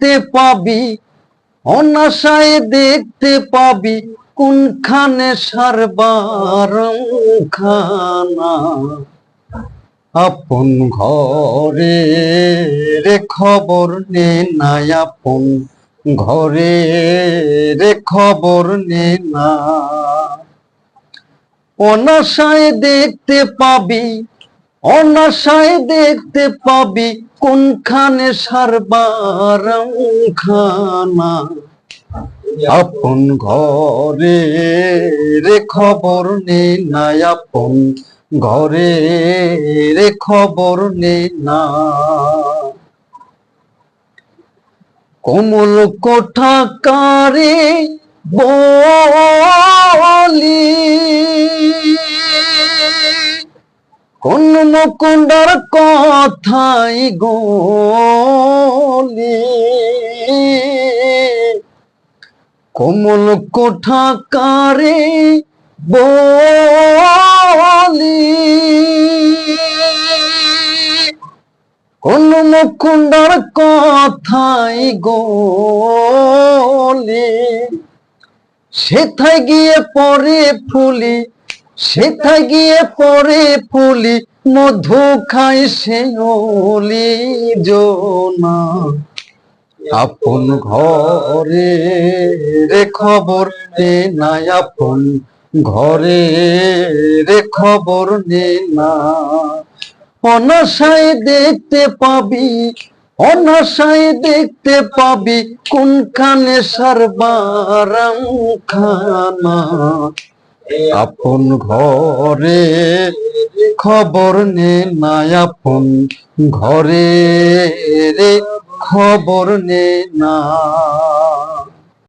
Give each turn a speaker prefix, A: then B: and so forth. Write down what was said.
A: দেখতে পাবি, অনাশায় দেখতে পাবি, কোনখানে সারবার খানা? আপন ঘরে রে খবর নে নাই, আপন ঘরে রে খবর নে না অনাশায় দেখতে পাবি অনাশায় দেখতে পাবি কোনখানে সারবার খানা আপন ঘরে রে খবর নে নাই, আপন ঘরে রে খবর নে না কোমল কোঠা কারে কোন মুকুন্ডার কথাই গলি? কমল কোঠা কারে বলি? কোন মুকুন্ডার কথাই গলি? সেথায় গিয়ে পরে ফুলি সেথায় গিয়ে পরে ফুলি মধু খাই সে ওলি জোনা। আপন ঘরে রে খবর নে নাই আপন, ঘরে রে খবর নে না। অনাশায় দেখতে পাবি, অনাশায় দেখতে পাবি, কোনখানে সারবারাম খানা আপন ঘরে খবর নে নাই আপন ঘরে রে খবর নে না